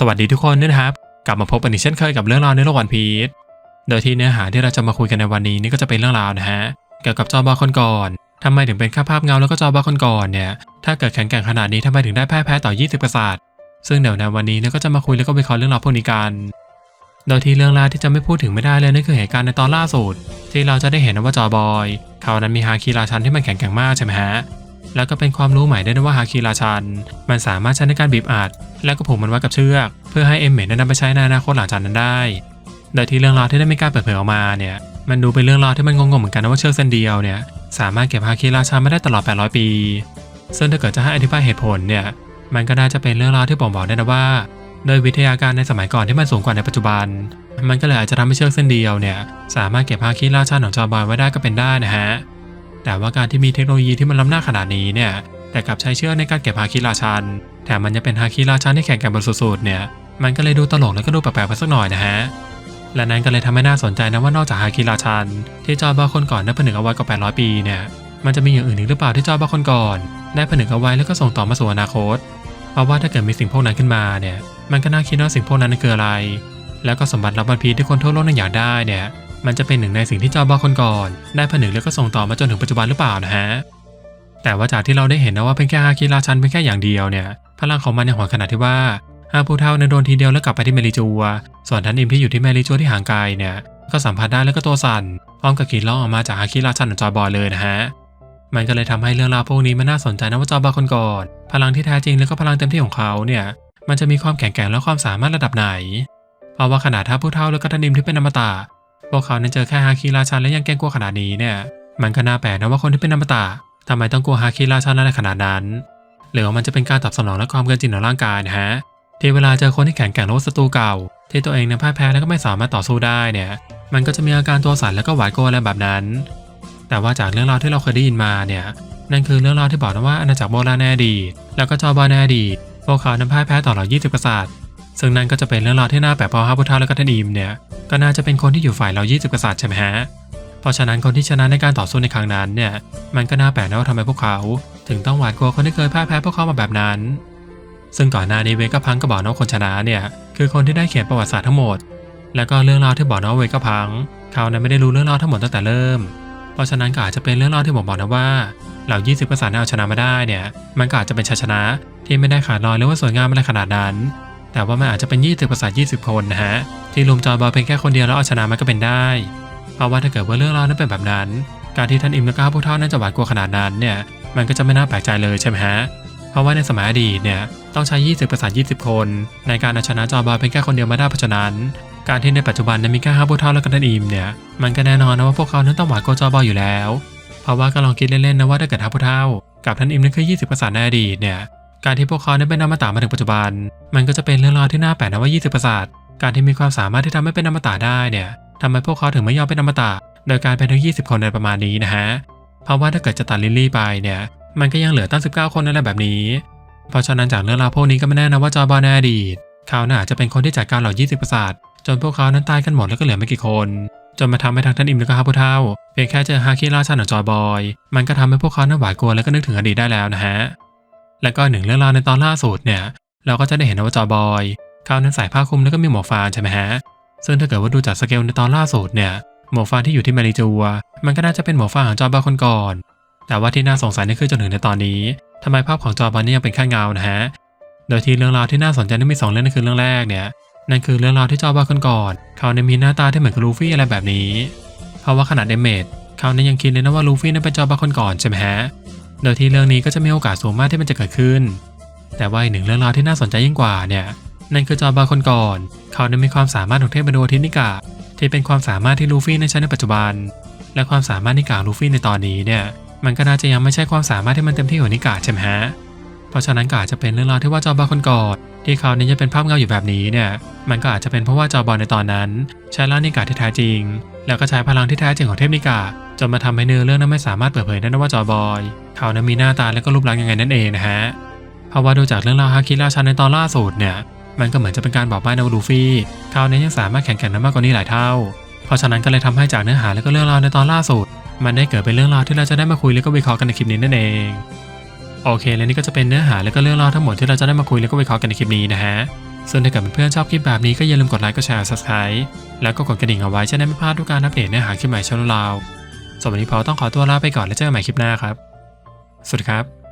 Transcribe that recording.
สวัสดีทุกคนด้วยนะครับ กลับมาพบกันอีกเช่นเคยกับเรื่องราวในโลกวันพีชโดยที่เนื้อหาที่เราจะมาคุยกันในวันนี้นี่ก็จะเป็นเรื่องราวนะฮะเกี่ยวกับจอบอคนก่อนทำไมถึงเป็นแค่ภาพเงาแล้วก็จอบอคนก่อนเนี่ยถ้าเกิดแข็งแกร่งขนาดนี้ทำไมถึงได้แพ้แพ้ต่อ 20กษัตริย์ซึ่งเดี๋ยวในวันนี้เนี่ยก็จะมาคุยแล้วก็วิเคราะห์เรื่องราวพวกนี้กัน โดยที่เรื่องราวที่จะไม่พูดถึงไม่ได้เลยนั่นคือเหตุการณ์ในตอนล่าสุดที่เราจะได้เห็นว่าจอบอย เขานั้นมีฮาคีราชันที่มันแข็งแกร่งมากใช่ไหมฮะ แล้วก็เป็นความรู้ใหม่ด้วยนะว่าฮาคีราชัน มันสามารถใช้ในการบีบอัด แล้วก็ผูกมันไว้กับเชือก เพื่อให้เอ็มเมดนั้นนำไปใช้ในอนาคตหลังจากนั้นได้ โดยที่เรื่องราวที่ได้ไมีการเปิดเผยออกมาเนี่ย มันดูเป็นเรื่องราวที่มันงงๆเหมือนกันนะว่าเชือกเส้นเดียวเนี่ยสามารถเก็บฮาคีราชันมาได้ตลอด 800 ปี ซึ่งถ้าเกิดจะให้อธิบายเหตุผลเนี่ย มันก็น่าจะเป็นเรื่องราวที่บ่งบอกได้นะว่าโดยวิทยาการในสมัยก่อนที่มันสูงกว่าในปัจจุบัน มันก็เลยอาจจะทำให้เชือกเส้นเดียวเนี่ยสามารถเก็บฮาคิราชันของจอบอยไว้ได้ก็เป็นได้นะฮะ แต่ว่าการที่มีเทคโนโลยีที่มันล้ำหน้าขนาดนี้เนี่ย แต่กลับใช้เชือกในการเก็บฮาคิราชัน แถมมันยังเป็นฮาคิราชันที่แข่งกันบนสุดๆเนี่ย มันก็เลยดูตลกแล้วก็ดูแปลกๆไปสักหน่อยนะฮะ และนั้นก็เลยทำให้น่าสนใจนะว่านอกจากฮาคิราชัน ที่จอบอยคนก่อนได้ผนึกเอาไว้กว่า800 ปีเนี่ย มันจะมีอย่างอื่นอีกหรือเปล่าที่จอบอยคนก่อนได้ผนึกเอาไว้แล้วก็ส่งต่อมาสู่อนาคต เพราะว่าถ้าเกิดมีสิ่งพวกนั้นขึ้นมาเนี่ย มันก็น่าคิดว่าสิ่งพวกนั้นคืออะไร แล้วก็สมบัติลับวันพีที่คนทั่วโลกนั้นอยากได้เนี่ย มันจะเป็นหนึ่งในสิ่งที่จอบอคนก่อนได้ผนึกแล้วก็ส่งต่อมาจนถึงปัจจุบันหรือเปล่านะฮะแต่ว่าจากที่เราได้เห็นนะว่าเป็นแค่ฮาคิราชันเป็นแค่อย่างเดียวเนี่ยพลังของมันยังหวขนาดที่ว่าฮาปูเทาในยโดนทีเดียวแล้วกลับไปที่เมริจัว ส่วนทันอิมที่อยู่ที่เมริจัวที่ห่างไกลเนี่ยก็สัมผัสได้แล้วก็ตัวสั่นพร้อมกับกรีดร้องออกมาจากฮาคิราชันของจอบอเลยนะฮะมันก็เลยทำให้เรื่องราวพวกนี้มันน่าสนใจนะว่าจอบอคนก่อน พลังที่แท้จริงแล้วก็พลังเต็มที่ของเขาเนี่ยมันจะมีความแข็งแกร่งและความสามารถระดับไหนเพราะว่าขนาดถ้าผู้เฒ่าแล้วก็ทันิมที่เป็นอมตะ พวกเขานั้นเจอแค่ฮาคิราชันและยังแกล้งกลัวขนาดนี้เนี่ย มันก็น่าแปลกนะว่าคนที่เป็นอมตะทำไมต้องกลัวฮาคิราชันอะไรขนาดนั้น หรือว่ามันจะเป็นการตอบสนองและความเกินจริงของร่างกายนะฮะที่เวลาเจอคนที่แข็งแกร่งและศัตรูเก่า ที่ตัวเองนั้นพ่ายแพ้แล้วก็ไม่สามารถต่อสู้ได้เนี่ย มันก็จะมีอาการตัวสั่นแล้วก็หวาดกลัวอะไรแบบนั้น แต่ว่าจากเรื่องราวที่เราเคยได้ยินมาเนี่ยนั่นคือเรื่องราวที่บอกนะว่าอาณาจักรโบราณในอดี แล้วก็จอบอยในอดีพวกเขานั้นพ่ายแพ้ต่อเหล่า20กษัตริย์ ซึ่งนั่นก็จะเป็นเรื่องราวที่น่าแปลกเพราะฮาพุทธาและก็ทันอิมเนี่ยก็น่าจะเป็นคนที่อยู่ฝ่ายเรา 20 กษัตริย์ใช่ไหมฮะเพราะฉะนั้นคนที่ชนะในการต่อสู้ในครั้งนั้นเนี่ยมันก็น่าแปลกนะว่าทำไมพวกเขา ถึงต้องหวาดกลัวคนที่เคยพ่ายแพ้พวกเขามาแบบนั้น ซึ่งก่อนหน้านี้เวกพังก็บอกนะว่าคนชนะเนี่ยคือคนที่ได้เขียนประวัติศาสตร์ทั้งหมด แล้วก็เรื่องราวที่บอกนะว่าเวกพัง เขาเนั้นไม่ได้รู้เรื่องราวทั้งหมดตั้งแต่เริ่ม เพราะฉะนั้นก็อาจจะเป็นเรื่องราวที่ผมบอกนะว่าเหล่า 20 กษัตริย์ที่เอาชนะมาได้เนี่ยมันก็อาจจะเป็นชัยชนะที่ไม่ได้ขาดลอยหรือว่าสวยงามอะไรขนาดนั้น แต่ว่ามันอาจจะเป็น20กษัตริย์20 คนนะฮะ ที่ลุมจอยบอลเป็นแค่คนเดียวแล้วเอาชนะมันก็เป็นได้ เพราะว่าถ้าเกิดว่าเรื่องราวนั้นเป็นแบบนั้น การที่ท่านอิมและก้าพวกเท่านั้นจะหวาดกลัวขนาดนั้นเนี่ยมันก็จะไม่น่าแปลกใจเลยใช่ไหมฮะ เพราะว่าในสมัยอดีตเนี่ยต้องใช้ 20กษัตริย์20 คน ในการเอาชนะจอบอลเป็นแค่คนเดียวมาได้เพราะฉะนั้น การที่ในปัจจุบันนั้นมีแค่ห้าพวกเท่าและก็ท่านอิมเนี่ยมันก็แน่นอนนะว่าพวกเขานั้นต้องหวาดกลัวจอบอลอยู่แล้ว เพราะว่าก็ลองคิดเล่นๆนะว่าถ้าเกิดห้าพวกเท่า กับท่านอิมนั่นคือ20กษัตริย์ในอดีตเนี่ย การที่พวกเขาได้เป็นอมตะมาถึงปัจจุบัน มันก็จะเป็นเรื่องราวที่น่าแปลกนะว่า 20กษัตริย์การที่มีความสามารถที่ทำให้เป็นอมตะได้เนี่ยทำไมพวกเขาถึงไม่ยอมเป็นอมตะ โดยการเป็นทั้ง 20 คนในประมาณนี้นะฮะ เพราะว่าถ้าเกิดจะตัดลิลลี่ไปเนี่ย มันก็ยังเหลือตั้ง 19 คนนั่นแหละแบบนี้ เพราะฉะนั้นจากเรื่องราวพวกนี้ก็ไม่แน่นะว่าจอบอลในอดีตเขาน่าจะเป็นคนที่จัดการเหล่า 20กษัตริย์จนพวกเขานั้นตายกันหมดแล้วก็เหลือไม่กี่คน จนมาทำให้ทางท่านอิมและก็ฮาพุเท่าเพียงแค่เจอฮาคิราชันของจอยบอย มันก็ทำให้พวกเขานั้นหวาดกลัวแล้วก็นึกถึงอดีตได้แล้วนะฮะ แล้วก็หนึ่งเรื่องราวในตอนล่าสุดเนี่ย เราก็จะได้เห็นนว่าจอบอยเขานั้นใส่ผ้าคลุมแล้วก็มีหมวกฟางใช่ไหมฮะ ซึ่งถ้าเกิดว่าดูจากสเกลในตอนล่าสุดเนี่ย หมวกฟางที่อยู่ที่มาริจัวมันก็น่าจะเป็นหมวกฟางของจอบอยคนก่อน แต่ว่าที่น่าสงสัยนี่คือจนถึงในตอนนี้ทำไมภาพของจอบอยนี่ยังเป็นแค่เงานะฮะ โดยที่เรื่องราวที่น่าสนใจนี่มีสองเรื่องนั่นคือเรื่องแรกเนี่ย นั่นคือเรื่องราวที่จอบอยคนก่อนเขาเนี่ยมีหน้าตาที่เหมือนกับลูฟี่อะไรแบบนี้ เพราะว่าขนาดเดเมจเขาเนี่ยยังคิดเลยนะว่าลูฟี่นั้นเป็นจอบอยคนก่อนใช่ไหมฮะ โดยที่เรื่องนี้ก็จะมีโอกาสสูงมากที่มันจะเกิดขึ้น แต่ว่าอีกหนึ่งเรื่องราวที่น่าสนใจยิ่งกว่าเนี่ยนั่นคือจอบาคนก่อน เขานั้นมีความสามารถของเทพบรรดาทินิกะที่เป็นความสามารถที่ลูฟี่นั้นใช้ในปัจจุบัน และความสามารถนิกาลูฟี่ในตอนนี้เนี่ยมันก็น่าจะยังไม่ใช่ความสามารถที่มันเต็มที่ของนิกาใช่ไหมฮะเพราะฉะนั้นก็อาจจะเป็นเรื่องราวที่ว่าจอบาคนก่อนที่เขานี่ยจะเป็นภาพเงาอยู่แบบนี้เนี่ยมันก็อาจจะเป็นเพราะว่าจอบอลในตอนนั้น ใช้ร่านิกาที่แท้จริง แล้วก็ใช้พลังที่แท้จริงของเทพนิกาจนมาทำให้เนื้อเรื่องนั้นไม่สามารถเปิดเผยได้นะว่าจอบอย เขานั้นมีหน้าตาและก็รูปลักษณ์ยังไงนั่นเองนะฮะเพราะว่าดูจากเรื่องราวฮาคิราชันในตอนล่าสุดเนี่ยมันก็เหมือนจะเป็นการบอกใบ้นะว่าลูฟี่เขาเนี่ยยังสามารถแข่งขันได้มากกว่านี้หลายเท่า เพราะฉะนั้นก็เลยทำให้จากเนื้อหาและก็เรื่องราวในตอนล่าสุด มันได้เกิดเป็นเรื่องราวที่เราจะได้มาคุยและก็วิเคราะห์กันในคลิปนี้นั่นเองโอเค และนี่ก็จะเป็นเนื้อหาและก็เรื่องราวทั้งหมดที่เราจะได้มาคุยและก็วิเคราะห์กันในคลิปนี้นะฮะ ส่วนถ้าเกิดเพื่อนๆชอบคลิปแบบนี้ก็อย่าลืมกดไลค์ กดแชร์ subscribe แล้วก็กดกระดิ่งเอาไว้จะได้ไม่พลาดทุกการอัปเดตเนื้อหาคลิปใหม่ช่องเราสำหรับวันนี้พอต้องขอตัวลาไปก่อนแล้วเจอกันใหม่คลิปหน้าครับ สวัสดีครับ